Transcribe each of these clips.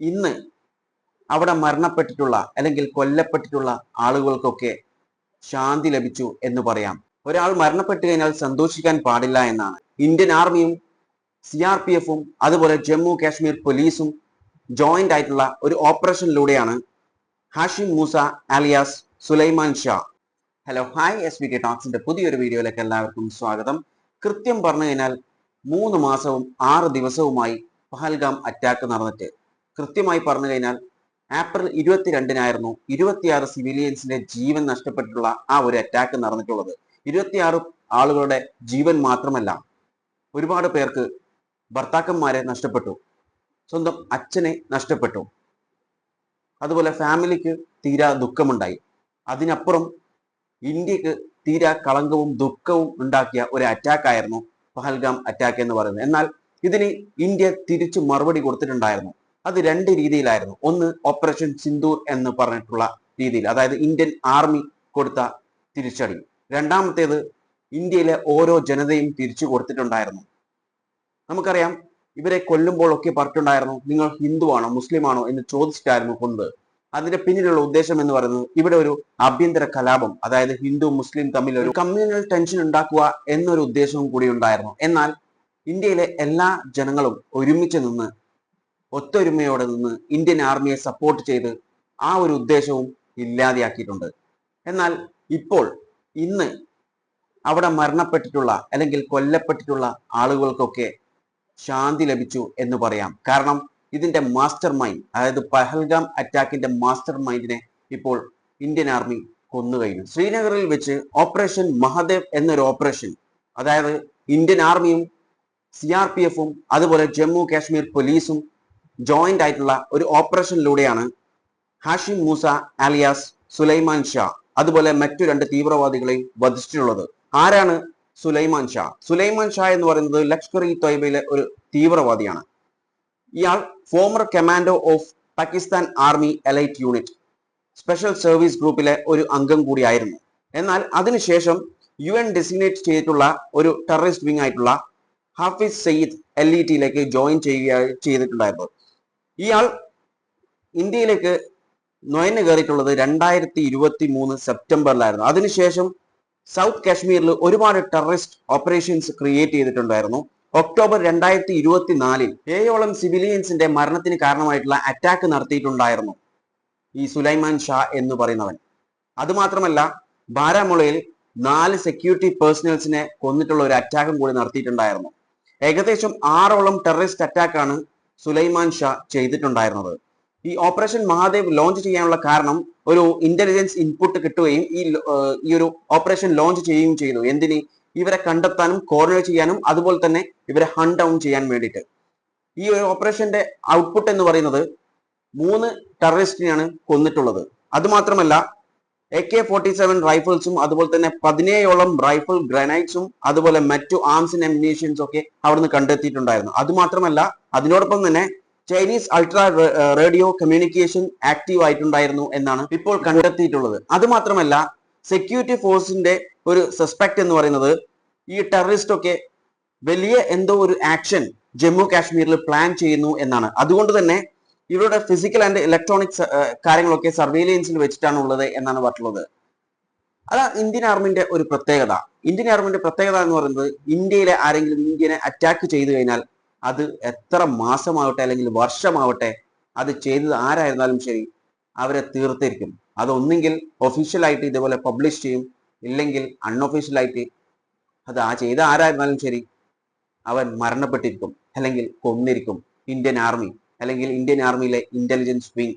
ഇന്ന് അവിടെ മരണപ്പെട്ടിട്ടുള്ള അല്ലെങ്കിൽ കൊല്ലപ്പെട്ടിട്ടുള്ള ആളുകൾക്കൊക്കെ ശാന്തി ലഭിച്ചു എന്ന് പറയാം. ഒരാൾ മരണപ്പെട്ടു കഴിഞ്ഞാൽ സന്തോഷിക്കാൻ പാടില്ല എന്നാണ്. ഇന്ത്യൻ ആർമിയും സി ആർ പി എഫും അതുപോലെ ജമ്മു കാശ്മീർ പോലീസും ജോയിന്റ് ആയിട്ടുള്ള ഒരു ഓപ്പറേഷനിലൂടെയാണ് Hashim Moosa alias Sulaiman Shah. Hello hi S V K ടോക്സിന്റെ പുതിയൊരു വീഡിയോയിലേക്ക് എല്ലാവർക്കും സ്വാഗതം. കൃത്യം പറഞ്ഞു കഴിഞ്ഞാൽ മൂന്ന് മാസവും ആറ് ദിവസവുമായി പഹൽഗാം അറ്റാക്ക് നടന്നിട്ട് കൃത്യമായി പറഞ്ഞു കഴിഞ്ഞാൽ ഏപ്രിൽ ഇരുപത്തിരണ്ടിനായിരുന്നു ഇരുപത്തിയാറ് സിവിലിയൻസിന്റെ ജീവൻ നഷ്ടപ്പെട്ടിട്ടുള്ള ആ ഒരു അറ്റാക്ക് നടന്നിട്ടുള്ളത്. ഇരുപത്തിയാറ് ആളുകളുടെ ജീവൻ മാത്രമല്ല ഒരുപാട് പേർക്ക് ഭർത്താക്കന്മാരെ നഷ്ടപ്പെട്ടു സ്വന്തം അച്ഛനെ നഷ്ടപ്പെട്ടു. അതുപോലെ ഫാമിലിക്ക് തീരാ ദുഃഖമുണ്ടായി. അതിനപ്പുറം ഇന്ത്യയ്ക്ക് തീരാ കളങ്കവും ദുഃഖവും ഉണ്ടാക്കിയ ഒരു അറ്റാക്ക് ആയിരുന്നു പഹൽഗാം അറ്റാക്ക് എന്ന് പറയുന്നത്. എന്നാൽ ഇതിന് ഇന്ത്യ തിരിച്ചു മറുപടി കൊടുത്തിട്ടുണ്ടായിരുന്നു. അത് രണ്ട് രീതിയിലായിരുന്നു. ഒന്ന് ഓപ്പറേഷൻ സിന്ദൂർ എന്ന് പറഞ്ഞിട്ടുള്ള രീതിയിൽ അതായത് ഇന്ത്യൻ ആർമി കൊടുത്ത തിരിച്ചടി. രണ്ടാമത്തേത് ഇന്ത്യയിലെ ഓരോ ജനതയും തിരിച്ചു കൊടുത്തിട്ടുണ്ടായിരുന്നു. നമുക്കറിയാം ഇവരെ കൊല്ലുമ്പോഴൊക്കെ പറഞ്ഞിട്ടുണ്ടായിരുന്നു നിങ്ങൾ ഹിന്ദുവാണോ മുസ്ലിമാണോ? എന്ന് ചോദിച്ചിട്ടായിരുന്നു കൊന്നത്. അതിന്റെ പിന്നിലുള്ള ഉദ്ദേശം എന്ന് പറയുന്നത് ഇവിടെ ഒരു ആഭ്യന്തര കലാപം അതായത് ഹിന്ദു മുസ്ലിം തമ്മിൽ ഒരു കമ്മ്യൂണൽ ടെൻഷൻ ഉണ്ടാക്കുക എന്നൊരു ഉദ്ദേശവും കൂടി ഉണ്ടായിരുന്നു. എന്നാൽ ഇന്ത്യയിലെ എല്ലാ ജനങ്ങളും ഒരുമിച്ച് നിന്ന് ഒത്തൊരുമയോടെ നിന്ന് ഇന്ത്യൻ ആർമിയെ സപ്പോർട്ട് ചെയ്ത് ആ ഒരു ഉദ്ദേശവും ഇല്ലാതെയാക്കിയിട്ടുണ്ട്. എന്നാൽ ഇപ്പോൾ ഇന്ന് അവിടെ മരണപ്പെട്ടിട്ടുള്ള അല്ലെങ്കിൽ കൊല്ലപ്പെട്ടിട്ടുള്ള ആളുകൾക്കൊക്കെ ശാന്തി ലഭിച്ചു എന്ന് പറയാം. കാരണം ഇതിന്റെ മാസ്റ്റർ മൈൻഡ് അതായത് പഹൽഗാം അറ്റാക്കിന്റെ മാസ്റ്റർ മൈൻഡിനെ ഇപ്പോൾ ഇന്ത്യൻ ആർമി കൊന്നുകഴിഞ്ഞു. ശ്രീനഗറിൽ വെച്ച് ഓപ്പറേഷൻ മഹദേവ് എന്നൊരു ഓപ്പറേഷൻ അതായത് ഇന്ത്യൻ ആർമിയും സി ആർ പി എഫും അതുപോലെ ജമ്മു കാശ്മീർ പോലീസും ജോയിന്റ് ആയിട്ടുള്ള ഒരു ഓപ്പറേഷനിലൂടെയാണ് ഹാഷിം മൂസ അലിയാസ് സുലൈമാൻ ഷാ അതുപോലെ മറ്റു രണ്ട് തീവ്രവാദികളെയും വധിച്ചിട്ടുള്ളത്. ആരാണ് സുലൈമാൻ ഷാ? സുലൈമാൻ ഷാ എന്ന് പറയുന്നത് ലഷ്കർ ഇ തൊയ്ബയിലെ ഒരു തീവ്രവാദിയാണ്. ഇയാൾ former commando of Pakistan army elite unit special service ഗ്രൂപ്പിലെ ഒരു അംഗം കൂടിയായിരുന്നു. എന്നാൽ അതിനുശേഷം യു എൻ ഡെസിഗ്നേറ്റ് ചെയ്തിട്ടുള്ള ഒരു ടെററിസ്റ്റ് വിങ് ആയിട്ടുള്ള ഹാഫിസ് സയ്യിദ് എൽ ഇ ടിയിലേക്ക് ജോയിൻ ചെയ്യുക ചെയ്തിട്ടുണ്ടായിരുന്നു. ഇയാൾ ഇന്ത്യയിലേക്ക് നൊയന് കയറിയിട്ടുള്ളത് രണ്ടായിരത്തി ഇരുപത്തി മൂന്ന് സെപ്റ്റംബറിലായിരുന്നു. അതിനുശേഷം സൗത്ത് കാശ്മീരിൽ ഒരുപാട് ടെററിസ്റ്റ് ഓപ്പറേഷൻസ് ക്രിയേറ്റ് ചെയ്തിട്ടുണ്ടായിരുന്നു. ഒക്ടോബർ രണ്ടായിരത്തി ഇരുപത്തിനാലിൽ ഏഴോളം സിവിലിയൻസിന്റെ മരണത്തിന് കാരണമായിട്ടുള്ള അറ്റാക്ക് നടത്തിയിട്ടുണ്ടായിരുന്നു ഈ സുലൈമാൻ ഷാ എന്ന് പറയുന്നവൻ. അതുമാത്രമല്ല ബാരാമുളയിൽ നാല് സെക്യൂരിറ്റി പേഴ്സണൽസിനെ കൊന്നിട്ടുള്ള ഒരു അറ്റാക്കും കൂടി നടത്തിയിട്ടുണ്ടായിരുന്നു. ഏകദേശം ആറോളം ടെററിസ്റ്റ് അറ്റാക്കാണ് സുലൈമാൻ ഷാ ചെയ്തിട്ടുണ്ടായിരുന്നത്. ഈ ഓപ്പറേഷൻ മഹാദേവ് ലോഞ്ച് ചെയ്യാനുള്ള കാരണം ഒരു ഇന്റലിജൻസ് ഇൻപുട്ട് കിട്ടുകയും ഈ ഈ ഒരു ഓപ്പറേഷൻ ലോഞ്ച് ചെയ്യുകയും ചെയ്തു. എന്തിന്? ഇവരെ കണ്ടെത്താനും കോർണർ ചെയ്യാനും അതുപോലെ തന്നെ ഇവരെ ഹണ്ട് ഡൗൺ ചെയ്യാൻ വേണ്ടിയിട്ട്. ഈ ഒരു ഓപ്പറേഷന്റെ ഔട്ട്പുട്ട് എന്ന് പറയുന്നത് മൂന്ന് ടെററിസ്റ്റിനെയാണ് കൊന്നിട്ടുള്ളത്. അതുമാത്രമല്ല എ കെ ഫോർട്ടി സെവൻ റൈഫിൾസും അതുപോലെ തന്നെ പതിനേഴോളം റൈഫിൾ ഗ്രനൈറ്റ്സും അതുപോലെ മറ്റു ആംസ് എമിനേഷൻസ് ഒക്കെ അവിടുന്ന് കണ്ടെത്തിയിട്ടുണ്ടായിരുന്നു. അതുമാത്രമല്ല അതിനോടൊപ്പം തന്നെ Chinese ultra radio communication active ആയിട്ടുണ്ടായിരുന്നു എന്നാണ് ഇപ്പോൾ കണ്ടെത്തിയിട്ടുള്ളത്. അതുമാത്രമല്ല സെക്യൂരിറ്റി ഫോഴ്സിന്റെ ഒരു സസ്പെക്ട് എന്ന് പറയുന്നത് ഈ ടെററിസ്റ്റ് ഒക്കെ വലിയ എന്തോ ഒരു ആക്ഷൻ ജമ്മു കാശ്മീരിൽ പ്ലാൻ ചെയ്യുന്നു എന്നാണ്. അതുകൊണ്ട് തന്നെ ഇവരുടെ ഫിസിക്കൽ ആൻഡ് ഇലക്ട്രോണിക് കാര്യങ്ങളൊക്കെ സർവൈലൻസിൽ വെച്ചിട്ടാണ് ഉള്ളത് എന്നാണ് പറഞ്ഞിട്ടുള്ളത്. അതാ ഇന്ത്യൻ ആർമിന്റെ ഒരു പ്രത്യേകത. ഇന്ത്യൻ ആർമിന്റെ പ്രത്യേകത എന്ന് പറയുന്നത് ഇന്ത്യയിലെ ആരെങ്കിലും ഇന്ത്യനെ അറ്റാക്ക് ചെയ്തു കഴിഞ്ഞാൽ അത് എത്ര മാസമാവട്ടെ അല്ലെങ്കിൽ വർഷമാവട്ടെ അത് ചെയ്തത് ആരായിരുന്നാലും ശരി അവരെ തീർത്തിരിക്കും. അതൊന്നെങ്കിൽ ഒഫീഷ്യലായിട്ട് ഇതുപോലെ പബ്ലിഷ് ചെയ്യും ഇല്ലെങ്കിൽ അൺഒഫീഷ്യലായിട്ട് അത് ആ ചെയ്ത ആരായിരുന്നാലും ശരി അവൻ മരണപ്പെട്ടിരിക്കും അല്ലെങ്കിൽ കൊന്നിരിക്കും ഇന്ത്യൻ ആർമി അല്ലെങ്കിൽ ഇന്ത്യൻ ആർമിയിലെ ഇന്റലിജൻസ് വിങ്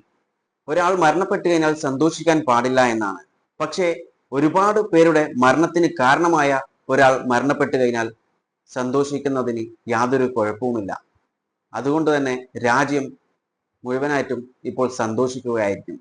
ഒരാൾ മരണപ്പെട്ടു കഴിഞ്ഞാൽ സന്തോഷിക്കാൻ പാടില്ല എന്നാണ്. പക്ഷേ ഒരുപാട് പേരുടെ മരണത്തിന് കാരണമായ ഒരാൾ മരണപ്പെട്ടു കഴിഞ്ഞാൽ സന്തോഷിക്കുന്നതിന് യാതൊരു കുഴപ്പവുമില്ല. അതുകൊണ്ട് തന്നെ രാജ്യം മുഴുവനായിട്ടും ഇപ്പോൾ സന്തോഷിക്കുകയായിരിക്കും.